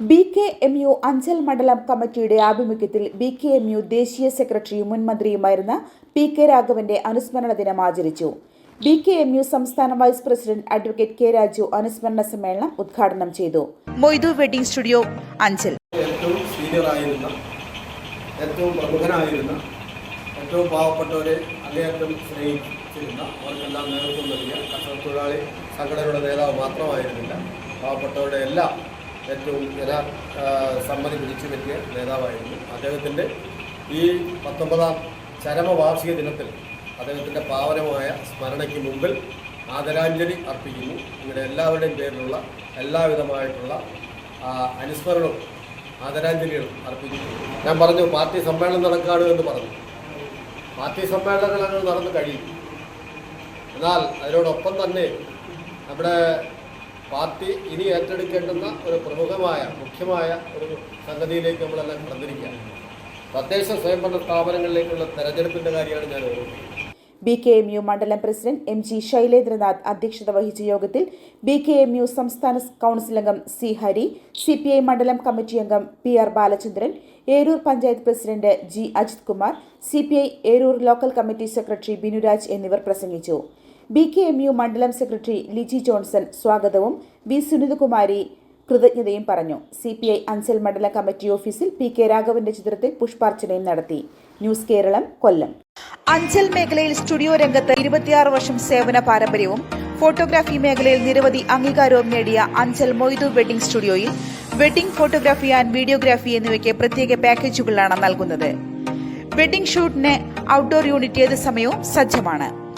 B K M U Anchal മണ്ഡലം കമ്മിറ്റിയുടെ ആഭിമുഖ്യത്തിൽ ബി കെ എം യു ദേശീയ സെക്രട്ടറിയും മുൻ മന്ത്രിയുമായിരുന്ന പി കെ രാഘവന്റെ അനുസ്മരണ ദിനം ആചരിച്ചു. ബി കെ എം യു സംസ്ഥാന vice president advocate K Raju അനുസ്മരണ സമ്മേളനം ഉദ്ഘാടനം ചെയ്തു. Moidu wedding studio Anchal. സീനിയറായിരുന്ന ഏറ്റവും പ്രമുഖനായിരുന്ന ഏറ്റവും പാവപ്പെട്ടവരെ അങ്ങേയറ്റം സ്നേഹിച്ചിരുന്ന അവർക്കെല്ലാം നേതൃത്വം നൽകിയ കർഷക തൊഴിലാളി സംഘടനയുടെ നേതാവ് മാത്രമായിരുന്നില്ല. പാവപ്പെട്ടവരുടെ എല്ലാം ഏറ്റവും യഥാ സമ്മതി പിടിച്ചു പറ്റിയ നേതാവായിരുന്നു. അദ്ദേഹത്തിന്റെ ഈ പത്തൊമ്പതാം ചരമവാർഷിക ദിനത്തിൽ അദ്ദേഹത്തിന്റെ പാവനമായ സ്മരണയ്ക്ക് മുമ്പിൽ ആദരാഞ്ജലി അർപ്പിക്കുന്നു. ഇവിടെ എല്ലാവരുടെയും പേരിലുള്ള എല്ലാവിധമായിട്ടുള്ള അനുസ്മരണവും ആദരാഞ്ജലികളും അർപ്പിക്കുന്നു. ഞാൻ പറഞ്ഞു പാർട്ടി സമ്മേളനം നടക്കാണ് എന്ന് പറഞ്ഞു. പാർട്ടി സമ്മേളനങ്ങൾ നടന്നു കഴിയും. എന്നാൽ അതിനോടൊപ്പം തന്നെ നമ്മുടെ പാർട്ടി ഇനി ഏറ്റെടുക്കേണ്ടുന്ന ഒരു പ്രമുഖമായ മുഖ്യമായ ഒരു സംഗതിയിലേക്ക് നമ്മളെല്ലാം കടന്നിരിക്കുകയാണ്. തദ്ദേശ സ്വയംഭരണ സ്ഥാപനങ്ങളിലേക്കുള്ള തെരഞ്ഞെടുപ്പിന്റെ കാര്യമാണ് ഞാൻ ഓർമ്മിക്കുന്നത് ബി കെ എം യു മണ്ഡലം പ്രസിഡന്റ് എം ജി ശൈലേന്ദ്രനാഥ് അധ്യക്ഷത വഹിച്ച യോഗത്തിൽ ബി കെ എം യു സംസ്ഥാന കൌൺസിൽ അംഗം C Hari C P I മണ്ഡലം കമ്മിറ്റി അംഗം P R Balachandran Erur panchayat president G Ajith Kumar C P I Erur local committee secretary Binuraj എന്നിവർ പ്രസംഗിച്ചു. B K M U മണ്ഡലം secretary Liji Johnson സ്വാഗതവും V Sunithakumari കൃതജ്ഞതയും പറഞ്ഞു. C P I Anchal മണ്ഡലം committee ഓഫീസിൽ പി കെ രാഘവന്റെ ചിത്രത്തിൽ പുഷ്പാർച്ചനയും നടത്തി. ന്യൂസ് കേരളം കൊല്ലം. അഞ്ചൽ മേഖലയിൽ സ്റ്റുഡിയോ രംഗത്ത് ഇരുപത്തിയാറ് വർഷം സേവന പാരമ്പര്യവും ഫോട്ടോഗ്രാഫി മേഖലയിൽ നിരവധി അംഗീകാരവും നേടിയ അഞ്ചൽ മൊയ്തു വെഡിംഗ് സ്റ്റുഡിയോയിൽ വെഡിംഗ് ഫോട്ടോഗ്രാഫി ആൻഡ് വീഡിയോഗ്രാഫി എന്നിവയ്ക്ക് പ്രത്യേക പാക്കേജുകളാണ് നൽകുന്നത്. വെഡിംഗ് ഷൂട്ടിന് ഔട്ട്ഡോർ യൂണിറ്റ് ഏത് സമയവും സജ്ജമാണ്.